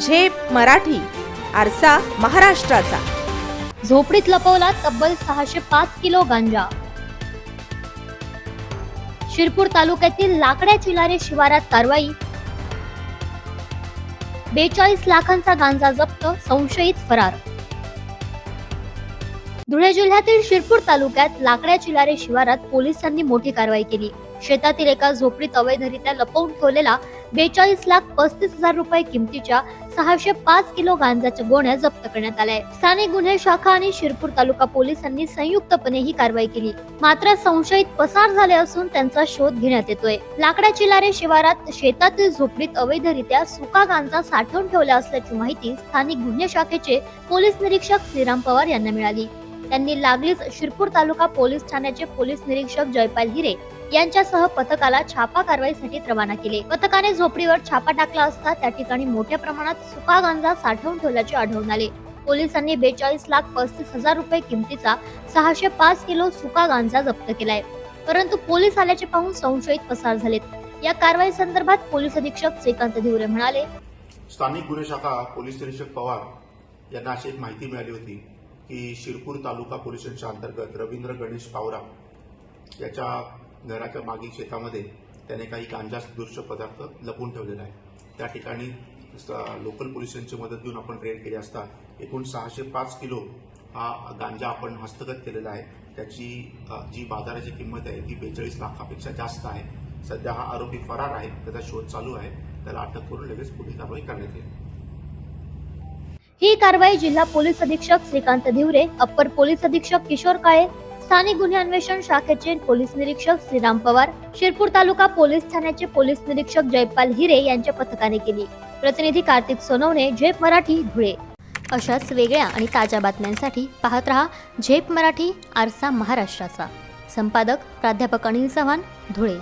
झेप मराठी आरसा महाराष्ट्राचा. झोपडीत लपवला तब्बल सहाशे पाच किलो गांजा. शिरपूर तालुक्यातील लाकड्या चिलारे शिवारात कारवाई. बेचाळीस लाखांचा गांजा जप्त संशयित फरार. धुळे जिल्ह्यातील शिरपूर तालुक्यात लाकड्या चिलारे शिवारात पोलिसांनी मोठी कारवाई केली. शेतातील एका झोपडीत अवैधरित्या लपवून ठेवलेला बेचाळीस लाख पस्तीस हजार रुपये किमतीच्या सहाशे पाच किलो गांजाच्या गोण्या जप्त करण्यात आल्या स्थानिक गुन्हे शाखा आणि शिरपूर तालुका पोलिसांनी संयुक्तपणे ही कारवाई केली. मात्र संशयित पसार झाले असून त्यांचा शोध घेण्यात येतोय. लाकडा चिलारे शिवारात शेतातील झोपडीत अवैधरित्या सुका गांजा साठवून ठेवला असल्याची माहिती स्थानिक गुन्हे शाखेचे पोलीस निरीक्षक श्रीराम पवार यांना मिळाली. त्यांनी लागलीच शिरपूर तालुका पोलीस ठाण्याचे पोलीस निरीक्षक जयपाल हिरे यांच्यासह पथकाला छापा कारवाईसाठी रवाना केले. पथकाने झोपडीवर छापा टाकला असता त्या ठिकाणी मोठ्या प्रमाणात सुका गांजा साठवून ठेवल्याचे आढळून आले. पोलिसांनी बेचाळीस लाख पस्तीस हजार रुपये किमतीचा सहाशे पाच किलो सुका गांजा जप्त केलाय. परंतु पोलीस आल्याचे पाहून संशयित पसार झालेत. या कारवाई संदर्भात पोलीस अधीक्षक श्रीकांत धिवरे म्हणाले स्थानिक गुन्हे शाखा पोलीस निरीक्षक पवार यांना अशी एक माहिती मिळाली होती की शिरपूर तालुका पोलिसांच्या अंतर्गत रवींद्र गणेश पावरा याच्या घराच्या मागील शेतामध्ये त्याने काही गांजा दृश्य पदार्थ लपवून ठेवलेला आहे त्या ठिकाणी लोकल पोलिसांची मदत घेऊन आपण रेड केली असता एकूण सहाशे पाच किलो हा गांजा आपण हस्तगत केलेला आहे. त्याची जी बाजाराची किंमत आहे ती बेचाळीस लाखापेक्षा जास्त आहे. सध्या हा आरोपी फरार आहे. त्याचा शोध चालू आहे. त्याला अटक करून लगेच पुढील कारवाई करण्यात येईल. ही कारवाई जिल्हा पोलीस अधीक्षक श्रीकांत धिवरे अप्पर पोलीस अधीक्षक किशोर काळे स्थानिक गुन्हे अन्वेषण शाखेचे पोलीस निरीक्षक श्रीराम पवार शिरपूर तालुका पोलीस ठाण्याचे पोलीस निरीक्षक जयपाल हिरे यांच्या पथकाने केली. प्रतिनिधी कार्तिक सोनवणे झेप मराठी धुळे. अशाच वेगळ्या आणि ताज्या बातम्यांसाठी पाहत रहा झेप मराठी आरसा महाराष्ट्राचा. संपादक प्राध्यापक अनिल चव्हाण धुळे.